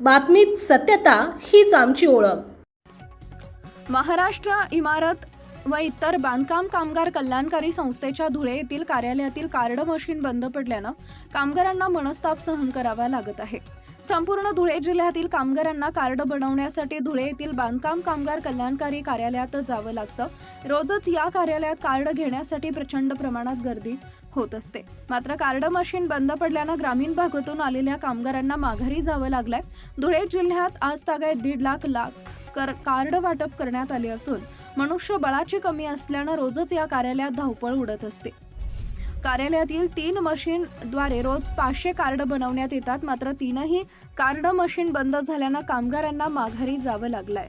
बातमीत सत्यता हीच आमची ओळख. महाराष्ट्र इमारत व इतर बांधकाम कामगार कल्याणकारी संस्थेच्या धुळे येथील कार्यालयातील कार्ड मशीन बंद पडल्यानं कामगारांना मनस्ताप सहन करावा लागत आहे. संपूर्ण धुळे जिल्ह्यातील कामगारांना कार्ड बनवण्यासाठी धुळे येथील बांधकाम कामगार कल्याणकारी कार्यालयात जावं लागतं. रोजच या कार्यालयात कार्ड घेण्यासाठी प्रचंड प्रमाणात गर्दी होत असते. मात्र कार्ड मशीन बंद पडल्यानं ग्रामीण भागातून आलेल्या कामगारांना माघारी जावं लागलंय. धुळे जिल्ह्यात आज तागायत दीड लाख लाख कर कार्ड वाटप करण्यात आले असून मनुष्य बळाची कमी असल्यानं रोजच या कार्यालयात धावपळ उडत असते. कार्यालयातील तीन मशीनद्वारे रोज पाचशे कार्ड बनवण्यात येतात. मात्र तीनही कार्ड मशीन बंद झाल्यानं कामगारांना माघारी जावं लागलंय.